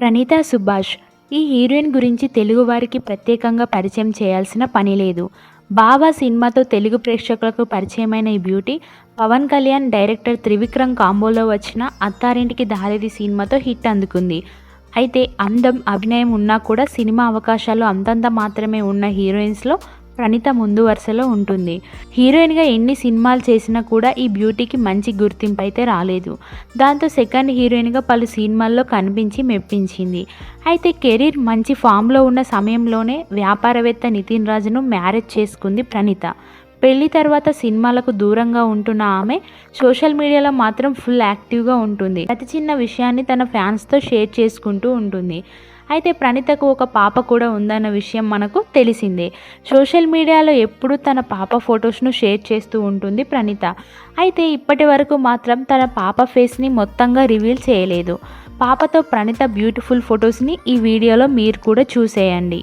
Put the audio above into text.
ప్రణీత సుభాష్ ఈ హీరోయిన్ గురించి తెలుగు వారికి ప్రత్యేకంగా పరిచయం చేయాల్సిన పని లేదు. బాబా సినిమాతో తెలుగు ప్రేక్షకులకు పరిచయమైన ఈ బ్యూటీ పవన్ కళ్యాణ్ డైరెక్టర్ త్రివిక్రమ్ కాంబోలో వచ్చిన అత్తారింటికి దారిది సినిమాతో హిట్ అందుకుంది. అయితే అందం అభినయం ఉన్నా కూడా సినిమా అవకాశాలు అంతంత మాత్రమే ఉన్న హీరోయిన్స్లో ప్రణీత ముందు వరుసలో ఉంటుంది. హీరోయిన్గా ఎన్ని సినిమాలు చేసినా కూడా ఈ బ్యూటీకి మంచి గుర్తింపు అయితే రాలేదు. దాంతో సెకండ్ హీరోయిన్గా పలు సినిమాల్లో కనిపించి మెప్పించింది. అయితే కెరీర్ మంచి ఫామ్లో ఉన్న సమయంలోనే వ్యాపారవేత్త నితిన్ రాజును మ్యారేజ్ చేసుకుంది ప్రణీత. పెళ్ళి తర్వాత సినిమాలకు దూరంగా ఉంటున్న ఆమె సోషల్ మీడియాలో మాత్రం ఫుల్ యాక్టివ్గా ఉంటుంది. ప్రతి చిన్న విషయాన్ని తన ఫ్యాన్స్తో షేర్ చేసుకుంటూ ఉంటుంది. అయితే ప్రణితకు ఒక పాప కూడా ఉందన్న విషయం మనకు తెలిసిందే. సోషల్ మీడియాలో ఎప్పుడూ తన పాప ఫొటోస్ను షేర్ చేస్తూ ఉంటుంది ప్రణిత. అయితే ఇప్పటి వరకు మాత్రం తన పాప ఫేస్ని మొత్తంగా రివీల్ చేయలేదు. పాపతో ప్రణిత బ్యూటిఫుల్ ఫొటోస్ని ఈ వీడియోలో మీరు కూడా చూసేయండి.